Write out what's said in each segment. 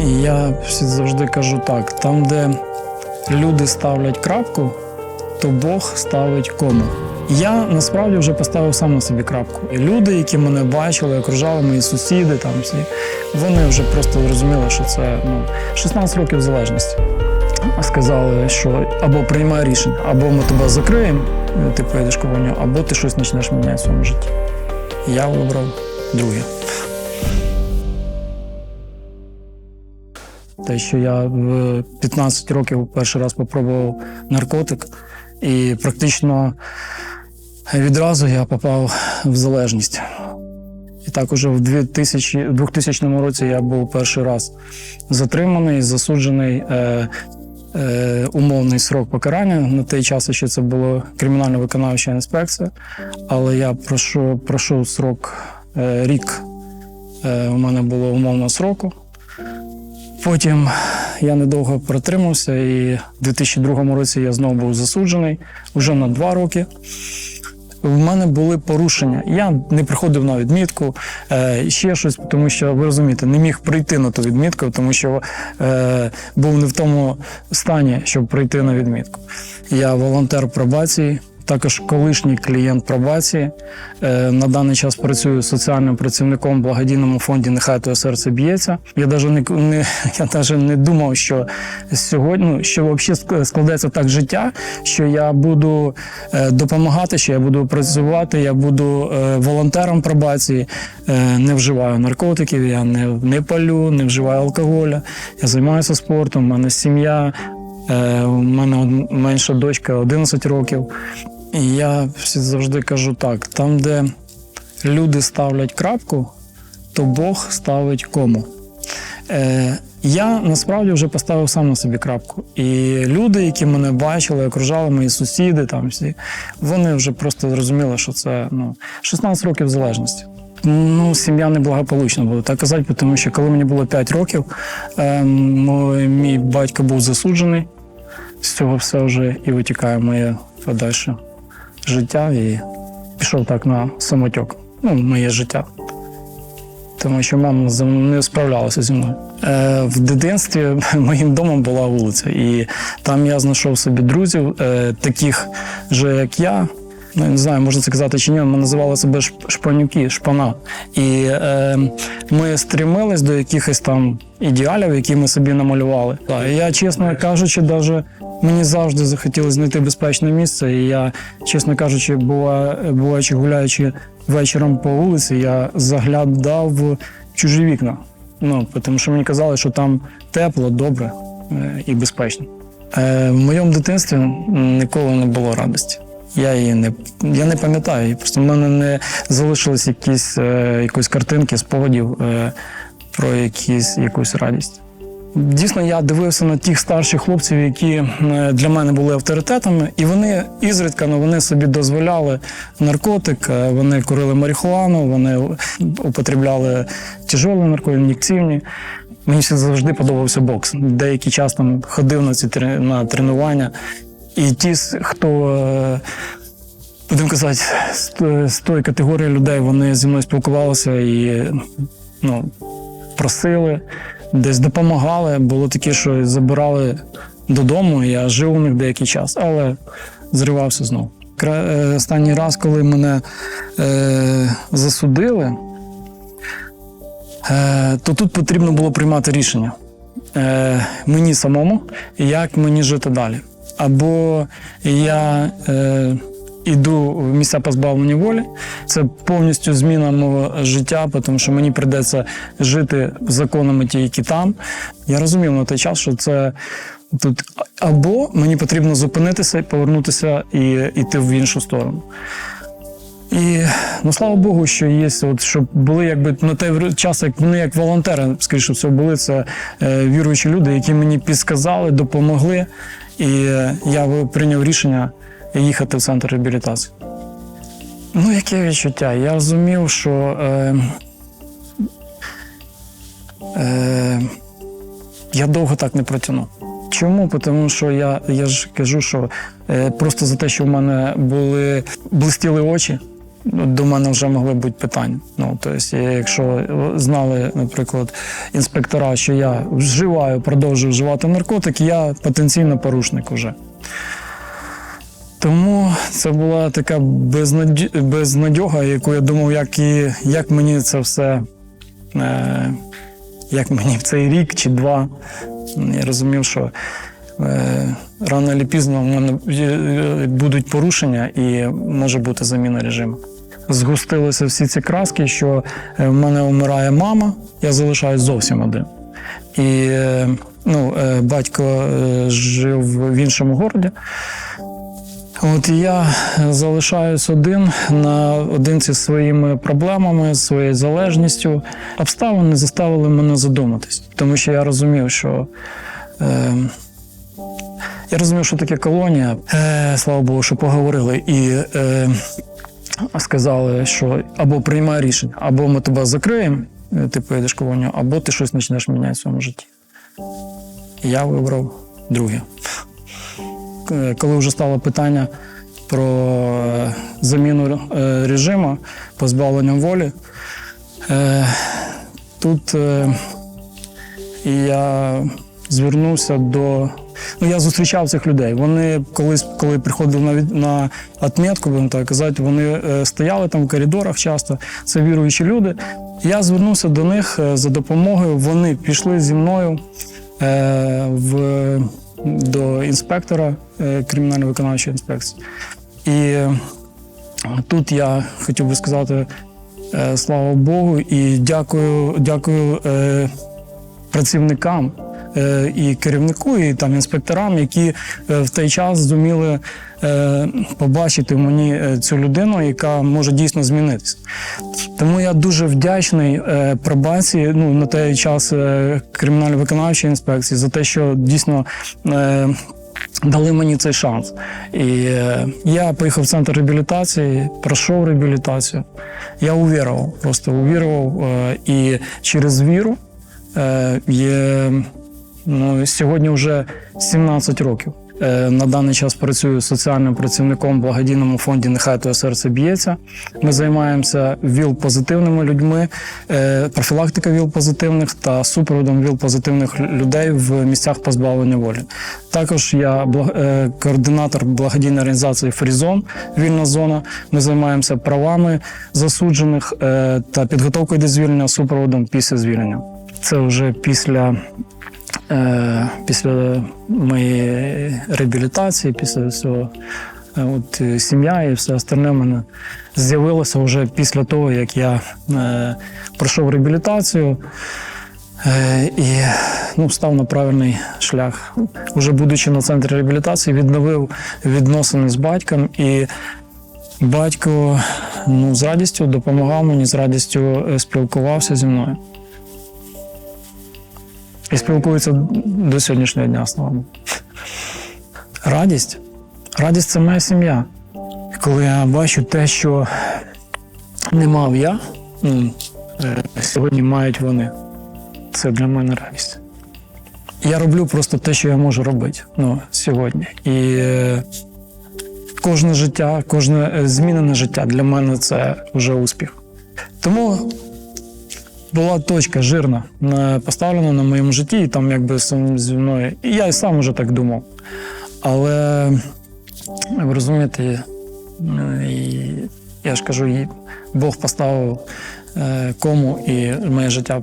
І я завжди кажу так: там, де люди ставлять крапку, то Бог ставить кому. Я насправді вже поставив сам на собі крапку. І люди, які мене бачили, окружали мої сусіди, там всі, вони вже просто зрозуміли, що це ну, 16 років залежності. Сказали, що або приймай рішення, або ми тебе закриємо, ти поїдеш колонію, або ти щось почнеш міняти в своєму житті. Я вибрав друге. Те, що я в 15 років перший раз попробував наркотик, і практично відразу я попав в залежність. І так уже в 2000, 2000 році я був перший раз затриманий, засуджений е, е, умовний срок покарання. На той час ще це було кримінально виконавча інспекція, але я пройшов, пройшов срок е, рік. Е, у мене було умовного сроку. Потім я недовго протримався, і в 2002 році я знову був засуджений вже на два роки. В мене були порушення. Я не приходив на відмітку, е, ще щось, тому що ви розумієте, не міг прийти на ту відмітку, тому що е, був не в тому стані, щоб прийти на відмітку. Я волонтер пробації, також колишній клієнт пробації. Е, на даний час працюю соціальним працівником в благодійному фонді Нехай твоє серце б'ється. Я навіть не, не я даже не думав, що сьогодні ну, що взагалі складеться так життя, що я буду е, допомагати, що я буду працювати, я буду е, волонтером пробації, не вживаю наркотиків, я не, не палю, не вживаю алкоголя. Я займаюся спортом, у мене сім'я. У мене менша дочка 11 років. Я завжди кажу так: там, де люди ставлять крапку, то Бог ставить кому. Е, я насправді вже поставив сам на собі крапку. І люди, які мене бачили, окружали мої сусіди, там всі, вони вже просто зрозуміли, що це ну, 16 років залежності. Ну, сім'я неблагополучна буду так казати, тому що коли мені було 5 років, е, мій батько був засуджений. З цього все вже і витікає моє подальше життя, і пішов так на самотьок. Ну, моє життя. Тому що мама не справлялася зі мною. Е, в дитинстві моїм домом була вулиця, і там я знайшов собі друзів, е, таких же, як я. Ну, я не знаю, можна це казати чи ні, ми називали себе шпанюки, шпана. І е, ми стрімились до якихось там ідеалів, які ми собі намалювали. Так, я, чесно кажучи, даже мені завжди захотілося знайти безпечне місце. І я, чесно кажучи, буваючи гуляючи вечором по вулиці, я заглядав в чужі вікна. Ну, тому що мені казали, що там тепло, добре е, і безпечно. Е, в моєму дитинстві ніколи не було радості. Я її не я не пам'ятаю. Просто в мене не залишились якісь е, якоїсь картинки, спогадів е, про якісь, якусь радість. Дійсно, я дивився на тих старших хлопців, які е, для мене були авторитетами, і вони ізрідка ну, вони собі дозволяли наркотик, е, вони курили марихуану, вони употребляли тяжелі наркотики, ін'єкційні. Мені ще завжди подобався бокс. Деякий час там ходив на ці на тренування. І ті, хто, е, будемо казати, з, тої категорії людей, вони зі мною спілкувалися і ну, просили, десь допомагали. Було таке, що забирали додому, я жив у них деякий час, але зривався знову. Е, Останній раз, коли мене е, засудили, е, то тут потрібно було приймати рішення е, мені самому, як мені жити далі. Або я е, йду в місця позбавлення волі, це повністю зміна мого життя, тому що мені прийдеться жити законами ті, які там. Я розумів на той час, що це тут або мені потрібно зупинитися, повернутися і йти в іншу сторону. І ну слава Богу, що є, от щоб були якби на той час, як вони як волонтери, скоріше всього, були це е, віруючі люди, які мені підсказали, допомогли. І я прийняв рішення їхати в центр реабілітації. Ну, яке відчуття? Я розумів, що е, е, я довго так не протягну. Чому? Тому що я, я ж кажу, що е, просто за те, що в мене були блистіли очі, до мене вже могли бути питання. Ну, тобто, якщо знали, наприклад, інспектора, що я вживаю, продовжую вживати наркотики, я потенційно порушник вже. Тому це була така безнаді... безнадьога, яку я думав, як, і... як мені це все, е... як мені в цей рік чи два. Я розумів, що е... рано чи пізно в мене будуть порушення і може бути заміна режиму. Згустилися всі ці краски, що е, в мене вмирає мама, я залишаюсь зовсім один. І е, ну, е, батько жив в іншому городі. От я залишаюсь один на одинці зі своїми проблемами, своєю залежністю. Обставини заставили мене задуматись, тому що я розумів, що я розумів, що таке колонія. Е, слава Богу, що поговорили і е, сказали, що або приймай рішення, або ми тебе закриємо, е, ти поїдеш колонію, або ти щось почнеш міняти в своєму житті. Я вибрав друге. Коли вже стало питання про е, заміну е, режиму, позбавлення волі, тут я звернувся до. Ну, я зустрічав цих людей. Вони колись, коли приходили на, від- на отметку, будемо так казати, вони е, стояли там в коридорах часто. Це віруючі люди. Я звернувся до них е, за допомогою. Вони пішли зі мною е, в, до інспектора е, кримінально-виконавчої інспекції. І е, тут я хотів би сказати е, слава Богу і дякую, дякую е, працівникам і керівнику, і там інспекторам, які е, в той час зуміли е, побачити мені е, цю людину, яка може дійсно змінитися. Тому я дуже вдячний е, пробації ну, на той час е, кримінально-виконавчої інспекції за те, що дійсно. Е, Дали мені цей шанс. І е, я поїхав в центр реабілітації, пройшов реабілітацію. Я увірував, просто увірував. Е, і через віру е, є ну, сьогодні вже 17 років. Е, На даний час працюю соціальним працівником в благодійному фонді Нехай твоє серце б'ється. Ми займаємося ВІЛ-позитивними людьми, е, профілактика ВІЛ-позитивних та супроводом ВІЛ-позитивних людей в місцях позбавлення волі. Також я е, координатор благодійної організації Фрізон Вільна зона. Ми займаємося правами засуджених та підготовкою до звільнення, супроводом після звільнення. Це вже після після моєї реабілітації, після всього, е, от е, сім'я і все остальне мене з'явилося вже після того, як я е, пройшов реабілітацію. Е, І ну, став на правильний шлях. Уже будучи на центрі реабілітації, відновив відносини з батьком, і батько ну, з радістю допомагав мені, з радістю е, спілкувався зі мною. І спілкується до сьогоднішнього дня нами. Радість. Радість це моя сім'я. Коли я бачу те, що не мав я, ну, е, сьогодні мають вони. Це для мене радість. Я роблю просто те, що я можу робити ну, сьогодні. І е, кожне життя, кожне е, змінене життя для мене це вже успіх. Тому була точка жирна поставлена на моєму житті, і там якби зі мною. І я і сам уже так думав. Але ви розумієте, е, я ж кажу, Бог поставив е, кому, і моє життя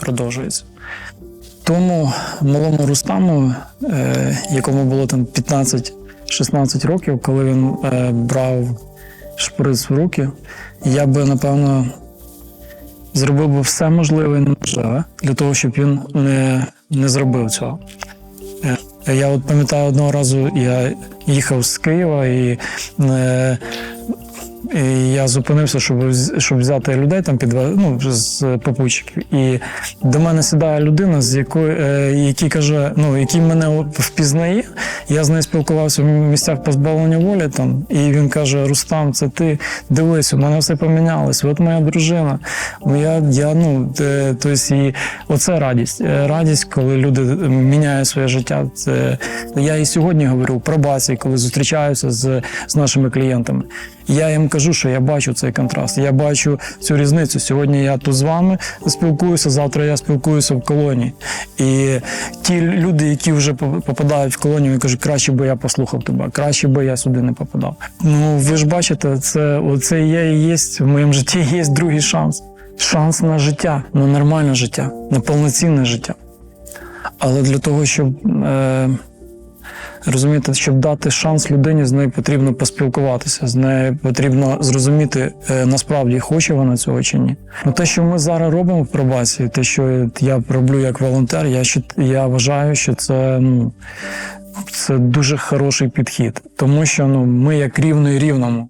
продовжується. Тому малому Рустаму, е, якому було там 15-16 років, коли він е, брав шприц в руки, я би напевно зробив би все можливе і неможливе для того, щоб він не, не зробив цього. Е, Я от пам'ятаю одного разу, я їхав з Києва і. Е, я зупинився, щоб, щоб взяти людей там під ну, з попутчиків. І до мене сідає людина, з якої, е, який каже, ну, який мене впізнає. Я з нею спілкувався в місцях позбавлення волі там, і він каже: Рустам, це ти дивись, у мене все помінялось. От моя дружина. Я, я, ну, е, тобто, і оце радість. Е, Радість, коли люди міняють своє життя. Це я і сьогодні говорю пробації, коли зустрічаюся з, з нашими клієнтами. Я їм кажу, що я бачу цей контраст. Я бачу цю різницю. Сьогодні я тут з вами спілкуюся, завтра я спілкуюся в колонії. І ті люди, які вже попадають в колонію, кажуть, краще би я послухав тебе, краще би я сюди не попадав. Ну ви ж бачите, це оце є і є в моєму житті. Є другий шанс. Шанс на життя, на нормальне життя, на повноцінне життя. Але для того, щоб е, розумієте, щоб дати шанс людині, з нею потрібно поспілкуватися, з нею потрібно зрозуміти, е, насправді хоче вона цього чи ні. Ну, те, що ми зараз робимо в пробації, те, що я роблю як волонтер, я, я вважаю, що це, ну, це дуже хороший підхід, тому що ну, ми як рівно і рівному.